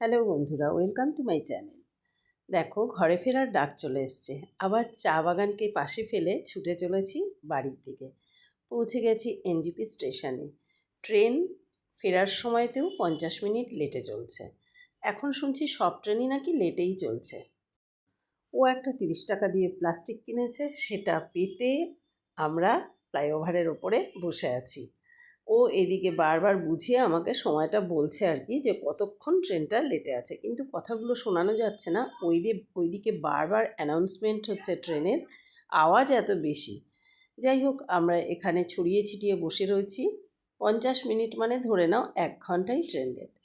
Hello বন্ধুরা, welcome to my channel. দেখো, ঘরে ফেরার ডাক চলে এসছে। আবার চা বাগানকে পাশে ফেলে ছুটে চলেছি বাড়ির দিকে। পৌঁছে গেছি এনজিপি স্টেশনে। ট্রেন ফেরার সময়তেও পঞ্চাশ মিনিট লেটে চলছে। এখন শুনছি সব ট্রেনই নাকি লেটেই চলছে। ও একটা তিরিশ টাকা দিয়ে প্লাস্টিক কিনেছে, সেটা পেতে আমরা ফ্লাইওভারের ওপরে বসে আছি। ও এদিকে বারবার বুঝিয়ে আমাকে সময়টা বলছে আর কি যে কতক্ষণ ট্রেনটা লেটে আছে। কিন্তু কথাগুলো শোনানো যাচ্ছে না। ওই দিয়ে ওইদিকে বারবার অ্যানাউন্সমেন্ট হচ্ছে ট্রেনের। আওয়াজ এত বেশি। যাই হোক, আমরা এখানে ছড়িয়ে ছিটিয়ে বসে রয়েছি। পঞ্চাশ মিনিট মানে ধরে নাও এক ঘন্টাই ট্রেন লেট।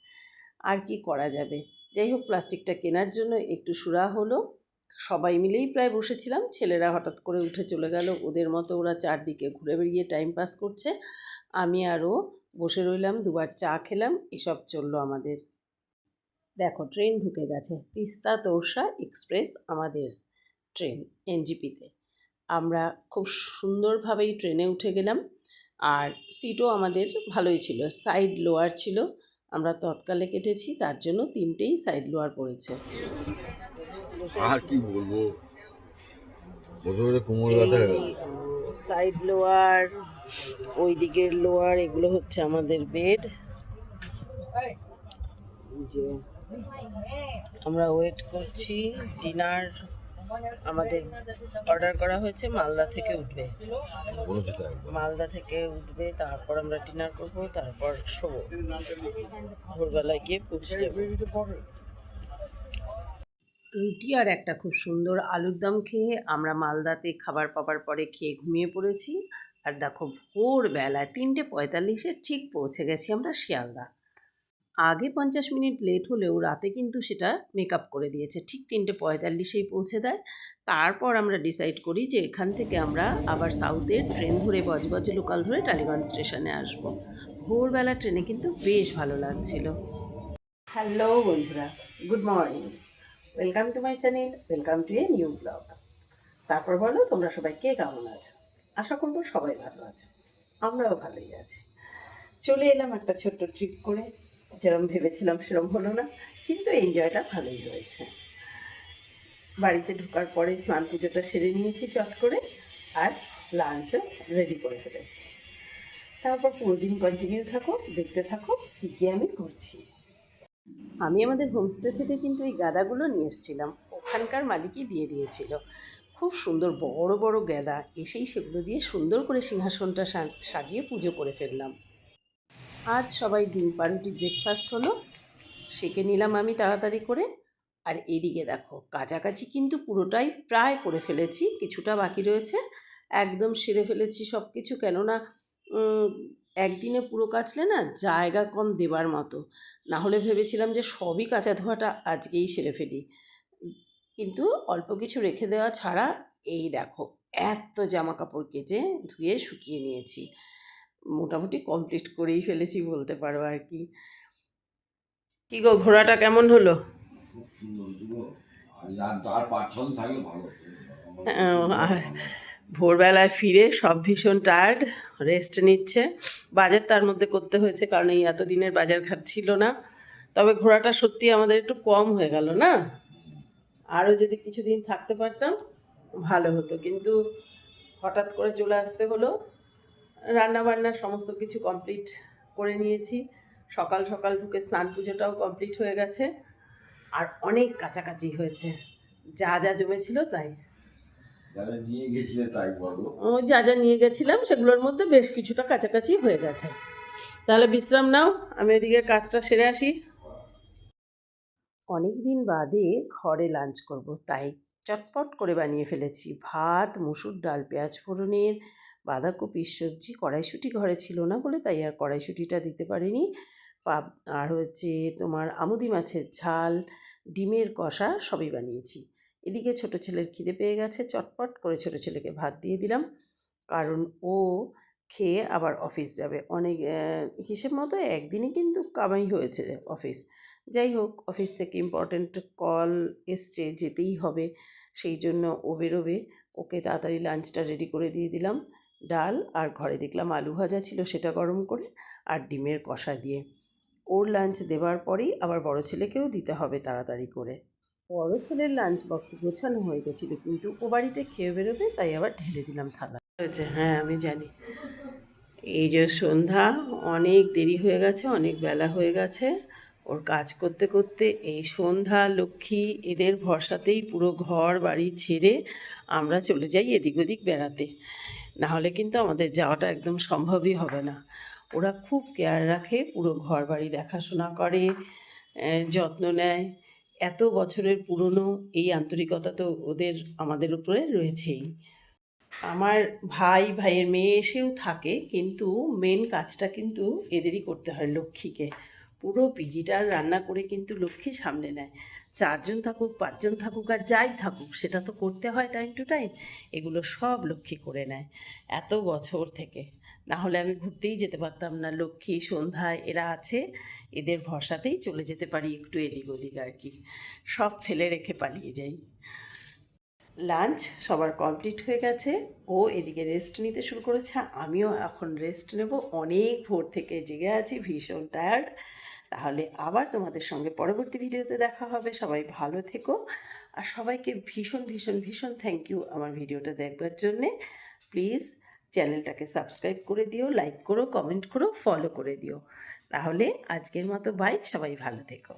আর কি করা যাবে? যাই হোক, প্লাস্টিকটা কেনার জন্য একটু সুরা হলো। সবাই মিলেই প্রায় বসেছিলাম। ছেলেরা হঠাৎ করে উঠে চলে গেল। ওদের মতো ওরা চারদিকে ঘুরে বেরিয়ে টাইম পাস করছে। আমি আরও বসে রইলাম, দুবার চা খেলাম, এসব চলল আমাদের। দেখো ট্রেন ঢুকে গেছে। তিস্তা তোরসা এক্সপ্রেস আমাদের ট্রেন এনজিপিতে আমরা খুব সুন্দরভাবেই ট্রেনে উঠে গেলাম। আর সিটও আমাদের ভালোই ছিল। সাইড লোয়ার ছিল। আমরা তৎকালে কেটেছি, তার জন্য তিনটেই সাইড লোয়ার পড়েছে। আর কি বলব? বসে বসে কোমর ব্যথা। সাইড লোয়ার ওই দিকের লোয়ার এগুলো হচ্ছে আমাদের বেড আমরা ওয়েট করছি। ডিনার আমাদের অর্ডার করা হয়েছে মালদা থেকে উঠবে। মালদা থেকে উঠবে তারপর আমরা ডিনার করব তারপর শোবো। ভোরবেলায় গিয়ে পৌঁছে যাব। রুটি আর একটা খুব সুন্দর আলুর দম খেয়ে আমরা মালদাতে খাবার পাবার পরে খেয়ে ঘুমিয়ে পড়েছি। আর দেখো ভোরবেলায় তিনটে পঁয়তাল্লিশে ঠিক পৌঁছে গেছি আমরা শিয়ালদা। আগে পঞ্চাশ মিনিট লেট হলেও রাতে কিন্তু সেটা মেকআপ করে দিয়েছে। ঠিক তিনটে পঁয়তাল্লিশেই পৌঁছে দেয়। তারপর আমরা ডিসাইড করি যে এখান থেকে আমরা আবার সাউথের ট্রেন ধরে বজবজ লোকাল ধরে টালিগঞ্জ স্টেশনে আসব। ভোরবেলা ট্রেনে কিন্তু বেশ ভালো লাগছিল। হ্যালো বন্ধুরা good morning welcome to my channel welcome to a new blog তারপর বলো, তোমরা সবাই কে, কেমন আছো? আশা করব সবাই ভালো আছো। আমরাও ভালোই আছি। চলে এলাম একটা ছোট্ট ট্রিপ করে। যেরকম ভেবেছিলাম সেরকম হলো না, কিন্তু এনজয়টা ভালোই হয়েছে। বাড়িতে ঢোকার পরে স্নান পুজোটা সেরে নিয়েছি চট করে, আর লাঞ্চও রেডি করে ফেলেছি। তারপর পুরো দিন কন্টিনিউ থাকো, দেখতে থাকো, কী কী আমি করছি। আমি আমাদের হোমস্টে থেকে কিন্তু এই গাদাগুলো নিয়ে এসেছিলাম। ওখানকার মালিকই দিয়ে দিয়েছিল। খুব সুন্দর বড় বড় গাদা, এসেই সেগুলো দিয়ে সুন্দর করে সিংহাসনটা সাজিয়ে পুজো করে ফেললাম। আজ সবাই ডিম পাউরুটি ব্রেকফাস্ট হলো। সেকে নিলাম আমি তাড়াতাড়ি করে। আর এদিকে দেখো, কাছাকাছি কিন্তু পুরোটাই প্রায় করে ফেলেছি, কিছুটা বাকি রয়েছে। একদম সেরে ফেলেছি সব কিছু কেননা একদিনে পুরো কাচলে না জায়গা কম দেবার মতো। না হলে ভেবেছিলাম যে সবই কাঁচা ধোয়াটা আজকেই সেরে ফেলি। কিন্তু অল্প কিছু রেখে দেওয়া ছাড়া এই দেখো এত জামা কাপড় কেচে ধুয়ে শুকিয়ে নিয়েছি। মোটামুটি কমপ্লিট করেই ফেলেছি বলতে পারো আর কি। কি গো ঘোড়াটা কেমন হলো? খুব আর যার থাকলে ভালো আর ভোরবেলায় ফিরে সব ভীষণ টায়ার্ড রেস্ট নিচ্ছে। বাজার তার মধ্যে করতে হয়েছে কারণ এই এতদিনের বাজার ঘাট ছিল না। তবে ঘোরাটা সত্যি আমাদের একটু কম হয়ে গেল, না? আরও যদি কিছুদিন থাকতে পারতাম, ভালো হতো। কিন্তু হঠাৎ করে চলে আসতে হলো। রান্না বান্না সমস্ত কিছু কমপ্লিট করে নিয়েছি। সকাল সকাল ঢুকে স্নান পুজোটাও কমপ্লিট হয়ে গেছে। আর অনেক কাছাকাছি হয়েছে। যা যা জমেছিল তাই। নিয়ে গেছিলে তাই বলো। ও যা যা নিয়ে গেছিলাম সেগুলোর মধ্যে বেশ কিছুটা কাছাকাছি হয়ে গেছে। তাহলে বিশ্রাম নাও আমি এদিকে কাজটা সেরে আসি। অনেক দিন বাদে ঘরে লাঞ্চ করব তাই চটপট করে বানিয়ে ফেলেছি। ভাত মুসুর ডাল পেঁয়াজ ফোড়নের বাঁধাকপির সবজি কড়াইশুঁটি ঘরে ছিল না বলে তাই আর কড়াইশুঁটিটা দিতে পারিনি। পাপ আর হচ্ছে তোমার আমুদি মাছের ঝাল ডিমের কষা সবই বানিয়েছি। এদিকে ছোট ছেলের খিদে পেয়ে গেছে। চটপট করে ছোট ছেলেকে ভাত দিয়ে দিলাম। কারণ ও খেয়ে আবার অফিস যাবে। অনেক হিসেব মতো একদিনই কিন্তু কামাই হয়েছে অফিস। যাই হোক, অফিস থেকে ইম্পর্ট্যান্ট কল এসছে, যেতেই হবে। সেই জন্য ও বেরোবে। ওকে তাড়াতাড়ি লাঞ্চটা রেডি করে দিয়ে দিলাম। ডাল আর ঘরে দেখলাম আলু ভাজা ছিল সেটা গরম করে আর ডিমের কষা দিয়ে। ওর লাঞ্চ দেওয়ার পরেই আবার বড় ছেলেকেও দিতে হবে তাড়াতাড়ি করে। বড় ছেলের লাঞ্চ বক্স গোছানো হয়ে গেছিল। কিন্তু ও বাড়িতে খেয়ে বেরোবে, তাই আবার ঢেলে দিলাম থালা। হয়েছে হ্যাঁ আমি জানি। এই যে সন্ধ্যা, অনেক দেরি হয়ে গেছে, অনেক বেলা হয়ে গেছে। ওর কাজ করতে করতে এই সন্ধ্যা, লক্ষ্মী এদের ভরসাতেই পুরো ঘর বাড়ি ছেড়ে আমরা চলে যাই এদিক ওদিক বেড়াতে। নাহলে কিন্তু আমাদের যাওয়াটা একদম সম্ভবই হবে না। ওরা খুব কেয়ার রাখে, পুরো ঘর বাড়ি দেখাশোনা করে যত্ন নেয়। এত বছরের পুরনো এই আন্তরিকতা তো ওদের, আমাদের উপরে রয়েছেই। আমার ভাই, ভাইয়ের মেয়ে এসেও থাকে, কিন্তু মেন কাজটা কিন্তু এদেরই করতে হয় লক্ষ্মীকে। পুরো পিজিটার রান্না করে কিন্তু লক্ষ্মী সামনে নেয়। চারজন থাকুক, পাঁচজন থাকুক আর যাই থাকুক, সেটা তো করতে হয় টাইম টু টাইম এগুলো সব লক্ষ্মী করে নেয়, এত বছর থেকে। না হলে আমি ঘুরতেই যেতে পারতাম না। লক্ষ্মী সন্ধ্যায় এরা আছে, এদের ভরসাতেই চলে যেতে পারি একটু এদিক ওদিক আর কি। সব ফেলে রেখে পালিয়ে যাই। লাঞ্চ সবার কমপ্লিট হয়ে গেছে। ও এদিকে রেস্ট নিতে শুরু করেছে। আমিও এখন রেস্ট নেব। অনেক ভোর থেকে জেগে আছি, ভীষণ টায়ার্ড তাহলে আবার তোমাদের সঙ্গে পরবর্তী ভিডিওতে দেখা হবে। সবাই ভালো থেকো। আর সবাইকে ভীষণ ভীষণ ভীষণ থ্যাংক ইউ আমার ভিডিওটা দেখবার জন্যে। প্লিজ চ্যানেলটাকে সাবস্ক্রাইব করে দিও লাইক করো কমেন্ট করো ফলো করে দিও। তাহলে আজকের মতো বাই সবাই ভালো থেকো।